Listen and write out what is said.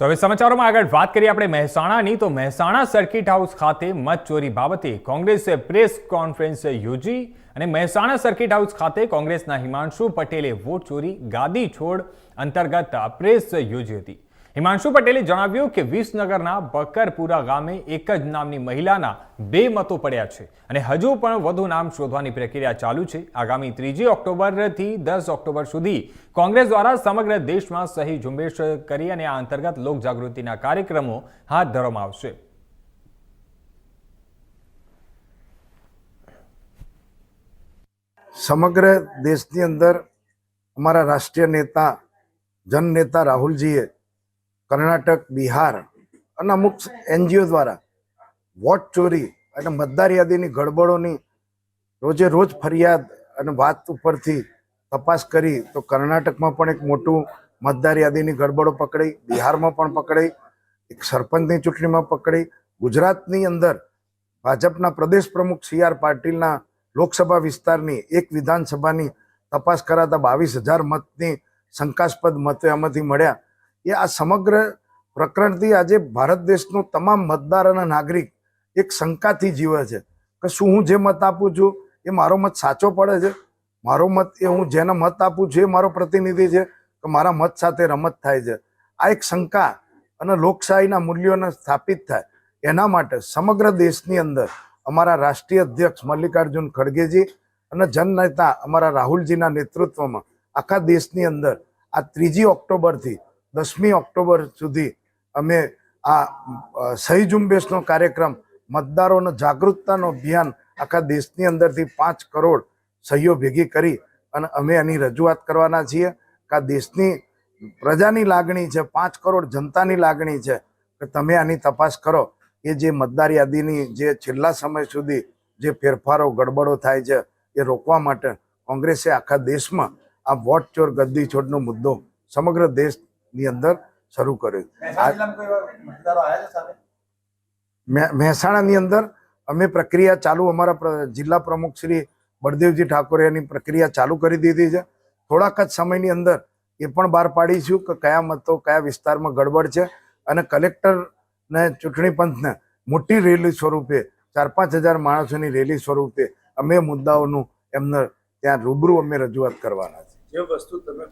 તો હવે સમાચારોમાં આગળ વાત કરીએ આપણે મહેસાણાની. તો મહેસાણા સર્કિટ હાઉસ ખાતે મત ચોરી બાબતે કોંગ્રેસે પ્રેસ કોન્ફરન્સ યોજી અને મહેસાણા સર્કિટ હાઉસ ખાતે કોંગ્રેસના હિમાંશુ પટેલે વોટ ચોરી ગાદી છોડ અંતર્ગત પ્રેસ યોજી હતી. હિમાંશુ પટેલે જણાવ્યું કે વિસનગરના બકરપુરા ગામે એક જ નામની મહિલાના બે મતો પડ્યા છે અને હજુ પણ વધુ નામ શોધવાની પ્રક્રિયા ચાલુ છે. આગામી ત્રીજી ઓક્ટોબરથી દસ ઓક્ટોબર સુધી કોંગ્રેસ દ્વારા સમગ્ર દેશમાં સહી ઝુંબેશ કરી અને આ અંતર્ગત લોકજાગૃતિના કાર્યક્રમો હાથ ધરવામાં આવશે. સમગ્ર દેશની અંદર અમારા રાષ્ટ્રીય નેતા, જનનેતા રાહુલજીએ કર્ણાટક, બિહાર અને અમુક એનજીઓ દ્વારા વોટ ચોરી અને મતદાર યાદીની ગડબડોની રોજે રોજ ફરિયાદ અને વાત ઉપરથી તપાસ કરી તો કર્ણાટકમાં પણ એક મોટું મતદાર યાદીની ગડબડો પકડાઈ બિહારમાં પણ પકડાઈ એક સરપંચની ચૂંટણીમાં પકડાઈ ગુજરાતની અંદર ભાજપના પ્રદેશ પ્રમુખ સી આર પાટીલના લોકસભા વિસ્તારની એક વિધાનસભાની તપાસ કરાતા બાવીસ હજાર મતની શંકાસ્પદ મતો એમાંથી મળ્યા. એ આ સમગ્ર પ્રકરણથી આજે ભારત દેશનો તમામ મતદાર અને નાગરિક એક શંકાથી જીવે છે કે શું હું જે મત આપું છું એ મારો મત સાચો પડે છે? મારો મત એ હું જેને મત આપું છું એ મારો પ્રતિનિધિ છે કે મારા મત સાથે રમત થાય છે? આ એક શંકા અને લોકશાહીના મૂલ્યોને સ્થાપિત થાય. એના માટે સમગ્ર દેશની અંદર અમારા રાષ્ટ્રીય અધ્યક્ષ મલ્લિકાર્જુન ખડગેજી અને જનનેતા અમારા રાહુલજીના નેતૃત્વમાં આખા દેશની અંદર આ ત્રીજી ઓક્ટોબરથી દસમી ઓક્ટોબર સુધી અમે આ સહી ઝુંબેશનો કાર્યક્રમ, મતદારોનો જાગૃતતાનો અભિયાન આખા દેશની અંદરથી પાંચ કરોડ સહીઓ ભેગી કરી અને અમે એની રજૂઆત કરવાના છીએ કે આ દેશની પ્રજાની લાગણી છે, પાંચ કરોડ જનતાની લાગણી છે, કે તમે આની તપાસ કરો. એ જે મતદાર યાદીની જે છેલ્લા સમય સુધી જે ફેરફારો, ગડબડો થાય છે, એ રોકવા માટે કોંગ્રેસે આખા દેશમાં આ વોટ ચોર ગદ્દી છોડનો મુદ્દો સમગ્ર દેશની અંદર શરૂ કર્યું મહેસાણાની અંદર અમે પ્રક્રિયા ચાલુ અમારા પ્ર- જિલ્લા પ્રમુખ શ્રી બળદેવજી ઠાકોરે એની પ્રક્રિયા ચાલુ કરી દીધી છે. થોડાક જ સમયની અંદર એ પણ બહાર પાડીશું કે કયા મતો કયા વિસ્તારમાં ગડબડ છે અને કલેક્ટર ને ચૂંટણી પંચને મોટી રેલી સ્વરૂપે ચાર પાંચ હજાર માણસોની રેલી સ્વરૂપે અમે મુદ્દાઓનું એમને ત્યાં રૂબરૂ અમે રજૂઆત કરવાના છે જે વસ્તુ તમે